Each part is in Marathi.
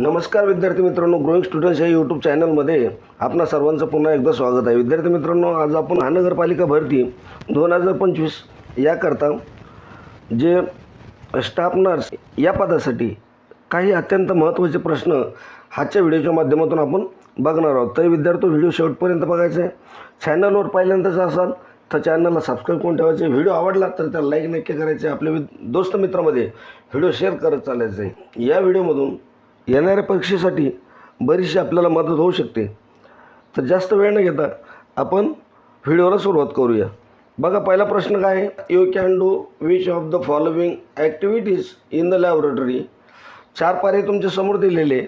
नमस्कार विद्यार्थी मित्रांनो ग्रोईंग स्टुडंट्स या यूट्यूब चॅनलमध्ये आपणा सर्वांचं पुन्हा एकदा स्वागत आहे. विद्यार्थी मित्रांनो आज आपण महानगरपालिका भरती दोन हजार पंचवीस याकरता जे स्टाफ नर्स या पदासाठी काही अत्यंत महत्त्वाचे प्रश्न आजच्या व्हिडिओच्या माध्यमातून आपण बघणार आहोत. तरी विद्यार्थी व्हिडिओ शेवटपर्यंत बघायचा आहे चॅनलवर पहिल्यांदाच असाल तर चॅनलला सबस्क्राईब करून ठेवायचे. व्हिडिओ आवडला तर त्याला लाईक नक्की करायचे. आपल्या वि- दोस्त मित्रामध्ये व्हिडिओ शेअर करत चालायचे या व्हिडिओमधून येणाऱ्या परीक्षेसाठी बरीचशी आपल्याला मदत होऊ शकते. तर जास्त वेळ न घेता आपण व्हिडिओला सुरुवात करूया. बघा पहिला प्रश्न काय आहे? You can do which of the following activities in the laboratory चार पारे तुमच्यासमोर दिलेले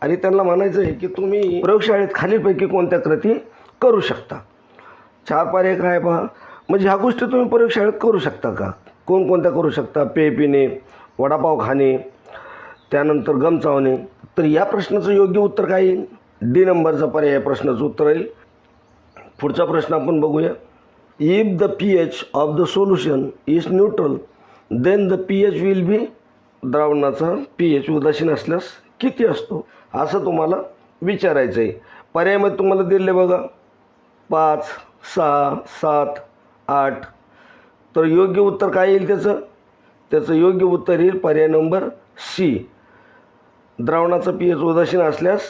आणि त्यांना म्हणायचं आहे की तुम्ही प्रयोगशाळेत खालीलपैकी कोणत्या कृती करू शकता? चार पारे काय पहा? म्हणजे ह्या गोष्टी तुम्ही प्रयोगशाळेत करू शकता का? कोणकोणत्या करू शकता? पेय पिणे वडापाव खाणे त्यानंतर गम चावणे तर या प्रश्नाचं योग्य उत्तर काय येईल? डी नंबरचा पर्याय या प्रश्नाचं उत्तर येईल. पुढचा प्रश्न आपण बघूया. If the P H of the solution is neutral then the P H will be द्रावणाचा पी एच उदासीन असल्यास किती असतो? असं तुम्हाला विचारायचं आहे. पर्यायामध्ये तुम्हाला दिले बघा. पाच सहा सात आठ. तर योग्य उत्तर काय येईल त्याचं? त्याचं योग्य उत्तर येईल पर्याय नंबर सी द्रावणाचा पी एच उदासीन असल्यास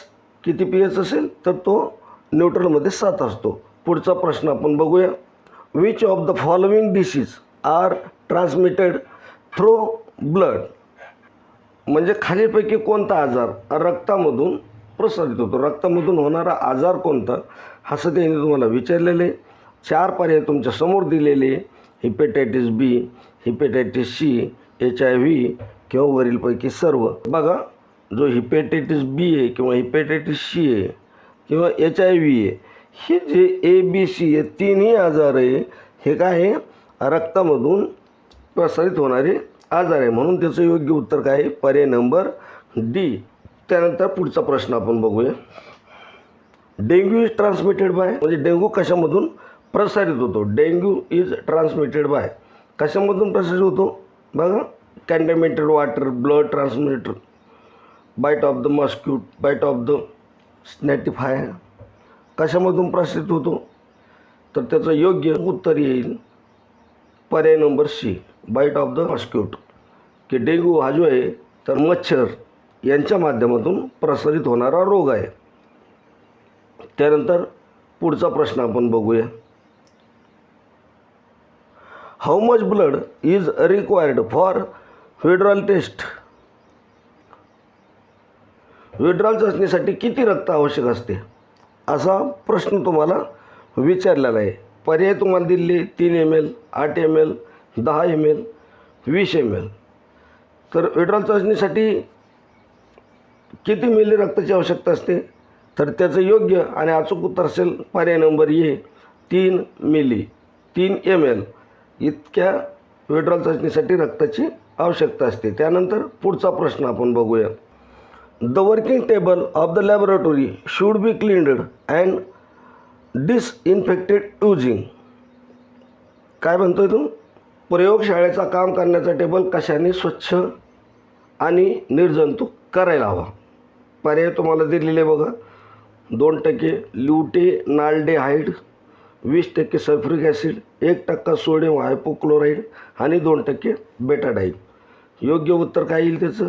किती पी एच असेल तर तो न्यूट्रलमध्ये सात असतो. पुढचा प्रश्न आपण बघूया. Which of the following disease are transmitted through blood म्हणजे खालीलपैकी कोणता आजार? रक्तामधून प्रसारित होतो. रक्तामधून होणारा आजार कोणता? असं त्यांनी तुम्हाला विचारलेले चार पर्याय तुमच्यासमोर दिलेले hepatitis B hepatitis C H I V किंवा वरीलपैकी सर्व. बघा जो हिपॅटायटिस बी आहे किंवा हिपॅटायटिस सी आहे किंवा एच आय व्ही आहे हे जे ए बी सी हे तिन्ही आजार आहे हे काय आहे? रक्तामधून प्रसारित होणारे आजार आहे. म्हणून त्याचं योग्य उत्तर काय आहे? पर्याय नंबर डी त्यानंतर पुढचा प्रश्न आपण बघूया. डेंग्यू इज ट्रान्समिटेड बाय म्हणजे डेंग्यू कशामधून प्रसारित होतो? डेंग्यू इज ट्रान्समिटेड बाय कशामधून प्रसारित होतो? बघा. Contaminated water blood transmitted bite of the mosquito bite of the sandfly कशामधून प्रसारित होतो? तर त्याचं योग्य उत्तर येईल पर्याय number C bite of the mosquito की डेंग्यू हा जो आहे तर मच्छर यांच्या माध्यमातून प्रसारित होणारा रोग आहे. त्यानंतर पुढचा प्रश्न आपण बघूया. How much blood is required for widal test widal चाचणीसाठी किती रक्त आवश्यक असते? असा प्रश्न तुम्हाला विचारलेला आहे. पर्याय तुम्हाला दिले तीन एम एल आठ एम एल दहा एम एल वीस एम एल तर विड्रॉल चाचणीसाठी किती मिली रक्ताची आवश्यकता असते? तर त्याचं योग्य आणि अचूक उत्तर असेल पर्याय नंबर ए तीन मिली तीन एम एल इतक्या विड्रॉल चाचणीसाठी रक्ताची आवश्यकता असते. त्यानंतर पुढचा प्रश्न आपण बघूया. The working table of the laboratory should be cleaned and disinfected using काय म्हणतोय तू? प्रयोगशाळेचा काम करण्याचा टेबल कशाने स्वच्छ आणि निर्जंतुक करायला हवा? पर्याय तुम्हाला दिलेले बघा. दोन टक्के ल्युटे नाल्डेहाईड वीस टक्के सल्फ्रिक ॲसिड एक टक्का सोडियम हायपोक्लोराईड आणि दोन टक्के बेटाडाईड योग्य उत्तर काय येईल त्याचं?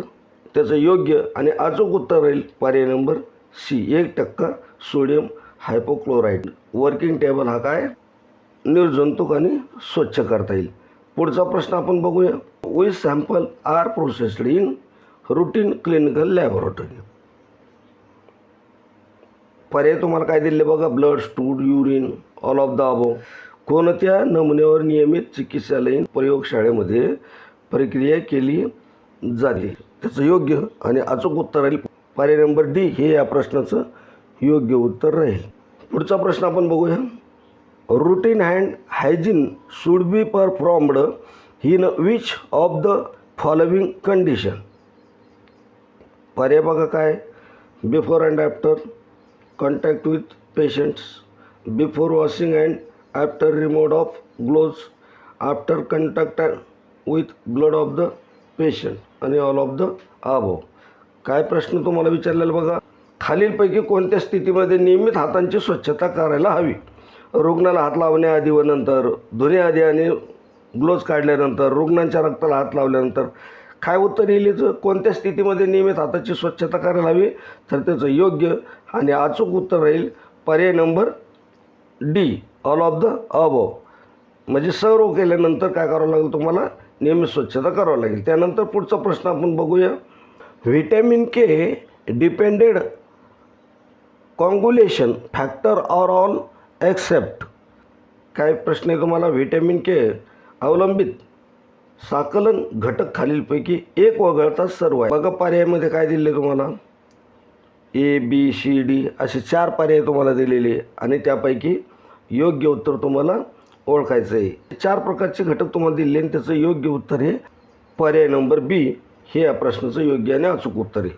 त्याचं योग्य आणि अचूक उत्तर राहील पर्याय नंबर सी. एक टक्का सोडियम हायपोक्लोराईड. वर्किंग टेबल हा काय? निर्जंतुक आणि स्वच्छ करता येईल. पुढचा प्रश्न आपण बघूया. We sample are processed in routine clinical laboratory पर्याय तुम्हाला काय दिले बघा? Blood stool urine all of the above कोणत्या नमुन्यावर नियमित चिकित्सालयीन प्रयोगशाळेमध्ये प्रक्रिया केली जाते? त्याचं योग्य आणि अचूक उत्तर राहील. पर्याय नंबर डी हे या प्रश्नाचं योग्य उत्तर राहील. पुढचा प्रश्न आपण बघूया. Routine hand hygiene should be performed in which of the following condition पर्याय बघा काय? Before and after contact with patients before washing and after removal of gloves after contact with blood of the patient आणि ऑल ऑफ द आबो काय प्रश्न तुम्हाला विचारलेला बघा? खालीलपैकी कोणत्या स्थितीमध्ये नियमित हातांची स्वच्छता करायला हवी? रुग्णाला हात लावण्याआधी व नंतर धुण्याआधी आणि ग्लोव्ज काढल्यानंतर रुग्णांच्या रक्ताला हात लावल्यानंतर काय उत्तर येईल कोणत्या स्थितीमध्ये नियमित हाताची स्वच्छता करायला हवी? तर त्याचं योग्य आणि अचूक उत्तर राहील पर्याय number D all of the above म्हणजे सर्व केल्यानंतर काय करावं लागेल तुम्हाला? नेहमी स्वच्छता करावं लागेल. त्यानंतर पुढचा प्रश्न आपण बघूया. Vitamin K dependent coagulation factor or all except काय प्रश्न आहे तुम्हाला? व्हिटॅमिन के अवलंबित साकलन घटक खालीलपैकी एक वगळता सर्व आहे. बघा पर्यायामध्ये काय दिले तुम्हाला? ए बी सी डी असे चार पर्याय तुम्हाला दिलेले आहे. आणि त्यापैकी योग्य उत्तर तुम्हाला ओळखायचं आहे चार प्रकारचे घटक तुम्हाला दिले आणि त्याचं योग्य उत्तर हे पर्याय नंबर बी हे या प्रश्नाचं योग्य आणि अचूक उत्तर आहे.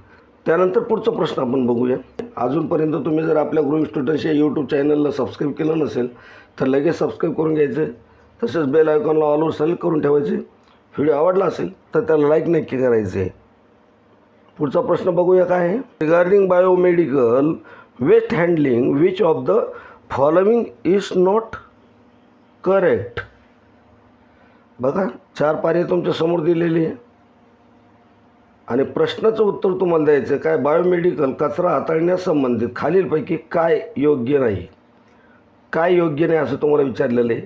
त्यानंतर पुढचा प्रश्न आपण बघूया. अजूनपर्यंत तुम्ही जर आपल्या ग्रोइंग स्टुडंट्स या यूट्यूब चॅनलला सबस्क्राईब केलं नसेल तर लगेच सबस्क्राईब करून घ्यायचं. तसेच बेल आयकॉनला ऑलवर सिलेक्ट करून ठेवायचे. व्हिडिओ आवडला असेल तर त्याला लाईक नक्की करायचे आहे पुढचा प्रश्न बघूया काय आहे. Regarding biomedical waste handling which of the following is not correct. बघा चार पाने तुमच्यासमोर दिलेली आहे. आणि प्रश्नाचं उत्तर तुम्हाला द्यायचं आहे काय बायोमेडिकल कचरा हाताळण्यासंबंधित खालीलपैकी काय योग्य नाही? काय योग्य नाही असं तुम्हाला विचारलेलं आहे?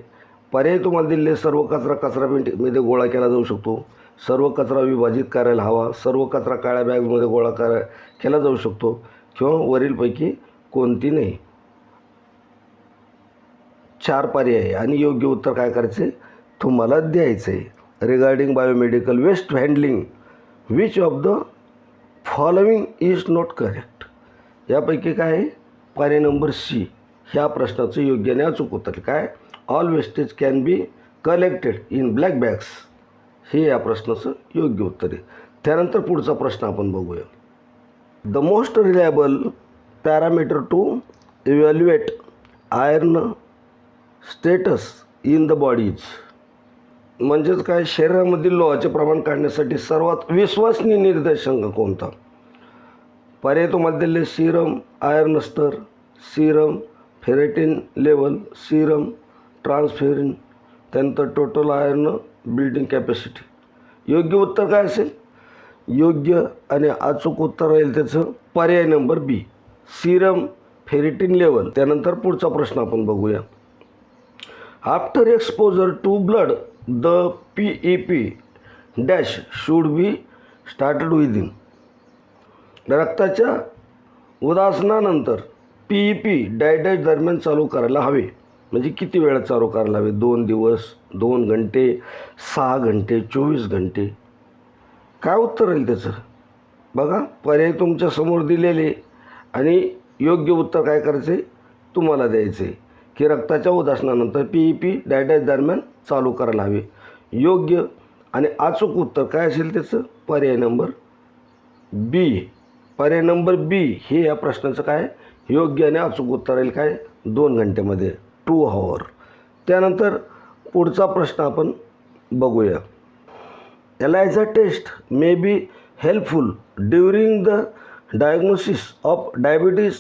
पर्याय तुम्हाला दिलेले सर्व कचरा कचरा पेंटीमध्ये गोळा केला जाऊ शकतो. सर्व कचरा विभाजित करायला हवा सर्व कचरा काळ्या बॅगमध्ये गोळा करा केला जाऊ शकतो. किंवा वरीलपैकी कोणती नाही. चार पर्याय आहे आणि योग्य उत्तर काय करायचे तुम्हाला द्यायचं आहे regarding biomedical waste handling which of the following is not correct यापैकी काय? आहे पर्याय नंबर सी. ह्या प्रश्नाचं योग्य आणि अचूक उत्तर काय? All wastage can be collected in black bags हे या प्रश्नाचं योग्य उत्तर आहे. त्यानंतर पुढचा प्रश्न आपण बघूया. The most reliable parameter to evaluate iron status in the bodies. म्हणजेच काय? शरीरामधील लोहाचे प्रमाण काढण्यासाठी सर्वात विश्वसनीय निर्देशांक कोणता? पर्याय तुम्हाला दिले सिरम आयर्न स्तर serum ferritin level serum transferrin त्यानंतर टोटल आयर्न बिल्डिंग कॅपॅसिटी. योग्य उत्तर काय असेल? योग्य आणि अचूक उत्तर राहील त्याचं पर्याय number B. Serum ferritin level त्यानंतर पुढचा प्रश्न आपण बघूया. After exposure to blood the P E P dash should be started within रक्ताच्या उदासनानंतर पी ई पी डायडॅश दरम्यान चालू करायला हवे. म्हणजे किती वेळा चालू करायला हवे? दोन दिवस दोन घंटे सहा घंटे चोवीस घंटे. काय उत्तर राहील त्याचं? बघा पर्याय तुमच्यासमोर दिलेले आणि योग्य उत्तर काय करायचे? तुम्हाला द्यायचे. की रक्ताच्या उदासनानंतर पी ई पी डायडॅश दरम्यान चालू करायला हवे. योग्य आणि अचूक उत्तर काय असेल त्याचं? पर्याय नंबर बी. पर्याय नंबर बी हे या प्रश्नाचं काय? योग्य आणि अचूक उत्तर राहील काय? दोन घंट्यामध्ये. टू हॉवर त्यानंतर पुढचा प्रश्न आपण बघूया. ELISA test may be helpful during the diagnosis of diabetes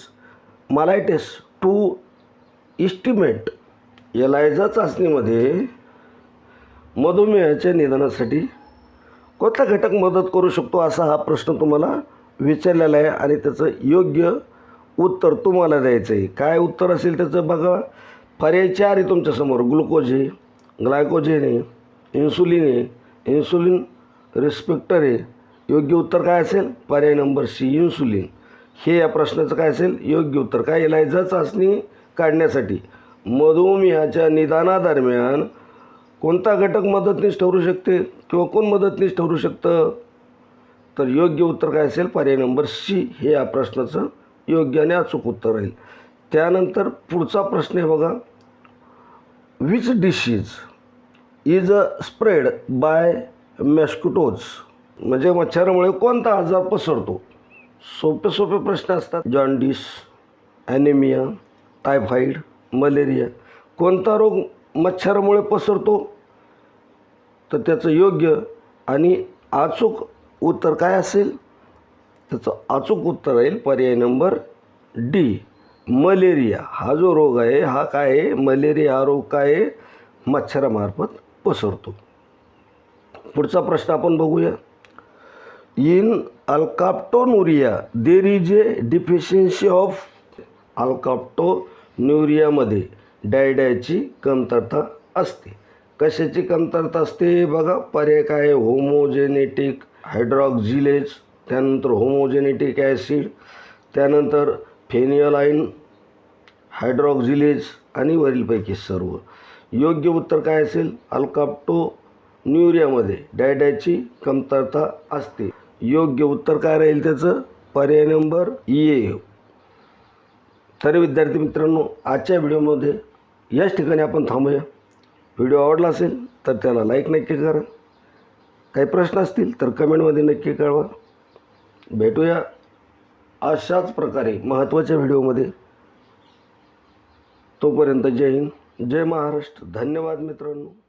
mellitus to estimate ELISA चाचणीमध्ये मधुमेहाच्या निदानासाठी कोणता घटक मदत करू शकतो असा हा प्रश्न तुम्हाला विचारलेला आहे आणि त्याचं योग्य उत्तर तुम्हाला द्यायचं आहे. काय उत्तर असेल त्याचं बघा. पर्याय चार आहे तुमच्यासमोर ग्लुकोज आहे ग्लायकोजेन आहे इन्सुलिन आहे इन्सुलिन रिस्पेक्टर आहे योग्य उत्तर काय असेल? पर्याय नंबर सी इन्सुलिन. हे या प्रश्नाचं काय असेल? योग्य उत्तर. काय? एलायझा चाचणी काढण्यासाठी. मधुमेहाच्या निदानादरम्यान कोणता घटक मदतनीस ठरू शकते किंवा कोण मदतनीस ठरू शकतं? तर योग्य उत्तर काय असेल? पर्याय नंबर सी हे या प्रश्नाचं योग्य आणि अचूक उत्तर राहील. त्यानंतर पुढचा प्रश्न आहे बघा. Which disease is a spread by mosquitoes म्हणजे मच्छरामुळे कोणता आजार पसरतो? सोपे सोपे प्रश्न असतात. जॉन्डिस ॲनेमिया टायफॉईड मलेरिया कोणता रोग मच्छरामुळे पसरतो? तर त्याचं योग्य आणि अचूक उत्तर काय असेल? त्याचं अचूक उत्तर राहील पर्याय नंबर डी. मलेरिया. हा जो रोग आहे हा काय आहे? मलेरिया हा रोग काय आहे? मच्छरामार्फत पसरतो. पुढचा प्रश्न आपण बघूया. In alkaptonuria there is a deficiency of अल्काप्टो न्यूरियामध्ये डायडायची कमतरता असते. कशाची कमतरता असते? बघा पर्याय काय? आहे होमोजेनेटिक हायड्रॉक्झिलेज त्यानंतर होमोजेनेटिक ॲसिड त्यानंतर फेनियलाईन हायड्रॉक्झिलेज आणि वरीलपैकी सर्व. योग्य उत्तर काय असेल? अल्काप्टो न्यूरियामध्ये डायडायची कमतरता असते. योग्य उत्तर काय राहील त्याचं? पर्याय नंबर ए. तरी विद्यार्थी मित्रांनो आजच्या व्हिडिओमध्ये याच ठिकाणी आपण थांबूया. व्हिडिओ आवडला असेल तर त्याला लाईक नक्की करा. काही प्रश्न असतील तर कमेंटमध्ये नक्की कळवा. भेटूया अशाच प्रकारे महत्त्वाच्या व्हिडिओमध्ये. तोपर्यंत जय हिंद जय महाराष्ट्र. धन्यवाद मित्रांनो.